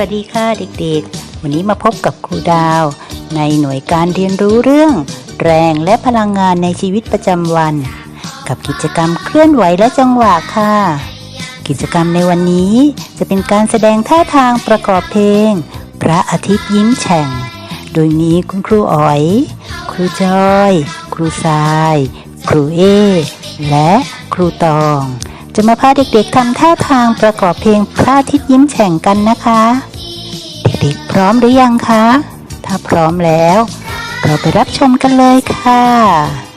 วัสดีค่ะเด็กๆ วันนี้มาพบกับครูดาว ในหน่วยการเรียนรู้เรื่อง แรงและพลังงานในชีวิตประจำวัน กับกิจกรรมเคลื่อนไหวและจังหวะค่ะ กิจกรรมในวันนี้จะเป็นการแสดงท่าทางประกอบเพลง พระอาทิตย์ยิ้มแฉ่ง โดยมีคุณครูอ๋อย ครูจอย ครูทราย ครูเอ และครูตองจะมาพาเด็กๆทำท่าทางประกอบเพลงพระอาทิตย์ยิ้มแฉ่งกันนะคะ เด็กๆ พร้อมหรือยังคะ ถ้าพร้อมแล้ว เราไปรับชมกันเลยค่ะ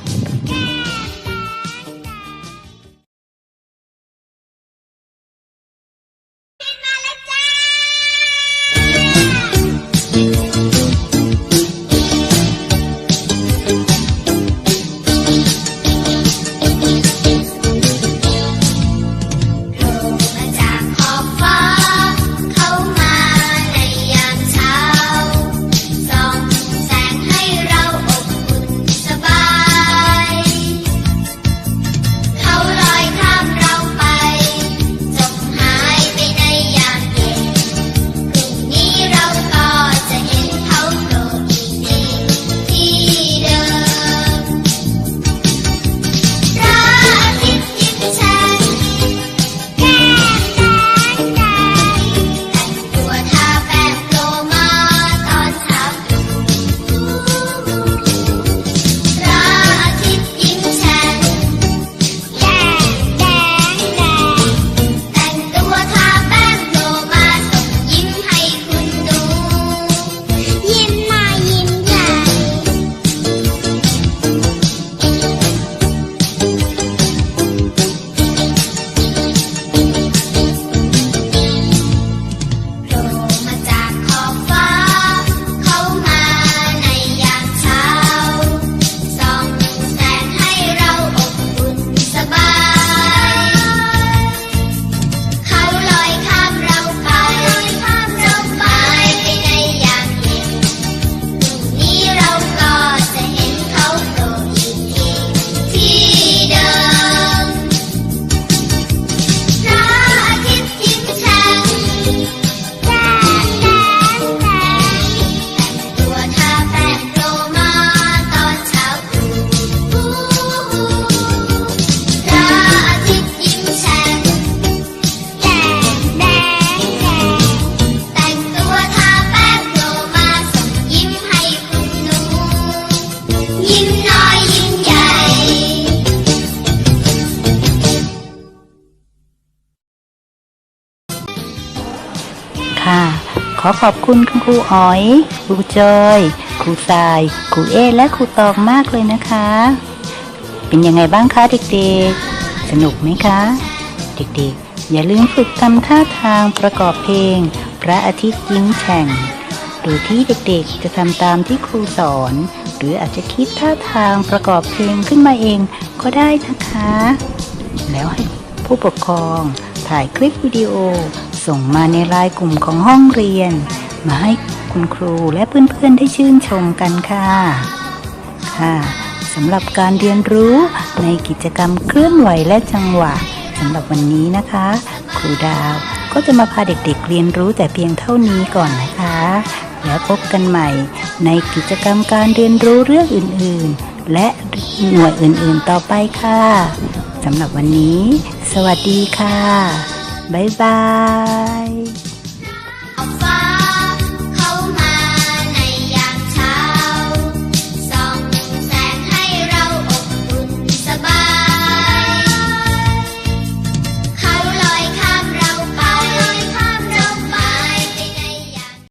ขอขอบคุณคุณครูอ๋อย ครูจอย ครูทราย ครูเอ และครูตองมากเลยนะคะ เป็นยังไงบ้างคะเด็กๆ สนุกไหมคะ เด็กๆ อย่าลืมฝึกทำท่าทางประกอบเพลง พระอาทิตย์ยิ้มแฉ่งโดยที่เด็กๆ จะทำตามที่ครูสอน หรืออาจจะคิดท่าทางประกอบเพลงขึ้นมาเองก็ได้นะคะ แล้วให้ผู้ปกครองถ่ายคลิปวิดีโอ ส่งมาในไลน์กลุ่มของห้องเรียน มาให้คุณครูและเพื่อนๆได้ชื่นชมกันค่ะ ค่ะสำหรับการเรียนรู้ในกิจกรรมเคลื่อนไหวและจังหวะสำหรับวันนี้นะคะ ครูดาวก็จะมาพาเด็กๆเรียนรู้แต่เพียงเท่านี้ก่อนนะคะ แล้วพบกันใหม่ในกิจกรรมการเรียนรู้เรื่องอื่นๆ และหน่วยอื่นๆต่อไปค่ะสำหรับวันนี้ สวัสดีค่ะ บ๊ายบาย